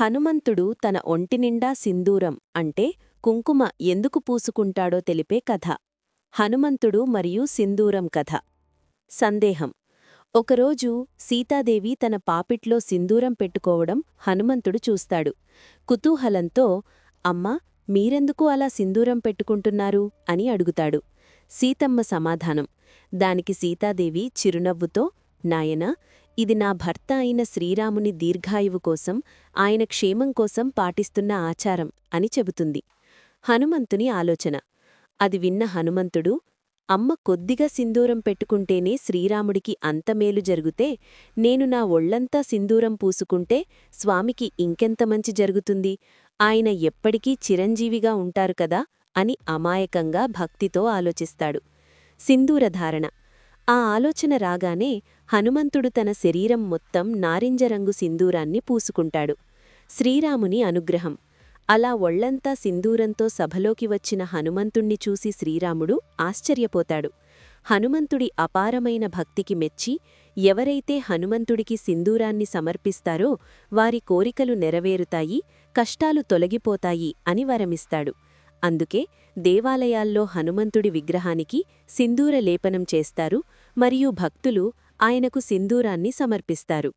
హనుమంతుడు తన ఒంటినిండా సింధూరం అంటే కుంకుమ ఎందుకు పూసుకుంటాడో తెలిపే కథ. హనుమంతుడు మరియు సింధూరం కథ. సందేహం. ఒకరోజు సీతాదేవి తన పాపిట్లో సింధూరం పెట్టుకోవడం హనుమంతుడు చూస్తాడు. కుతూహలంతో అమ్మా మీరెందుకు అలా సింధూరం పెట్టుకుంటున్నారు? అని అడుగుతాడు. సీతమ్మ సమాధానం. దానికి సీతాదేవి చిరునవ్వుతో నాయనా ఇది నా భర్త అయిన శ్రీరాముని దీర్ఘాయువు కోసం ఆయన క్షేమం కోసం పాటిస్తున్న ఆచారం అని చెబుతుంది. హనుమంతుని ఆలోచన. అది విన్న హనుమంతుడు అమ్మ కొద్దిగా సింధూరం పెట్టుకుంటేనే శ్రీరాముడికి అంత మేలు జరుగుతే నేను నా ఒళ్ళంతా సింధూరం పూసుకుంటే స్వామికి ఇంకెంత మంచి జరుగుతుంది? ఆయన ఎప్పటికీ చిరంజీవిగా ఉంటారు కదా అని అమాయకంగా భక్తితో ఆలోచిస్తాడు. సింధూరధారణ. ఆ ఆలోచన రాగానే హనుమంతుడు తన శరీరం మొత్తం నారింజరంగు సింధూరాన్ని పూసుకుంటాడు. శ్రీరాముని అనుగ్రహం. అలా ఒళ్ళంతా సింధూరంతో సభలోకి వచ్చిన హనుమంతుణ్ణి చూసి శ్రీరాముడు ఆశ్చర్యపోతాడు. హనుమంతుడి అపారమైన భక్తికి మెచ్చి ఎవరైతే హనుమంతుడికి సింధూరాన్ని సమర్పిస్తారో వారి కోరికలు నెరవేరుతాయి కష్టాలు తొలగిపోతాయి అని వరమిస్తాడు. అందుకే దేవాలయాల్లో హనుమంతుడి విగ్రహానికి సింధూర లేపనం చేస్తారు మరియు భక్తులు ఆయనకు సింధూరాన్ని సమర్పిస్తారు.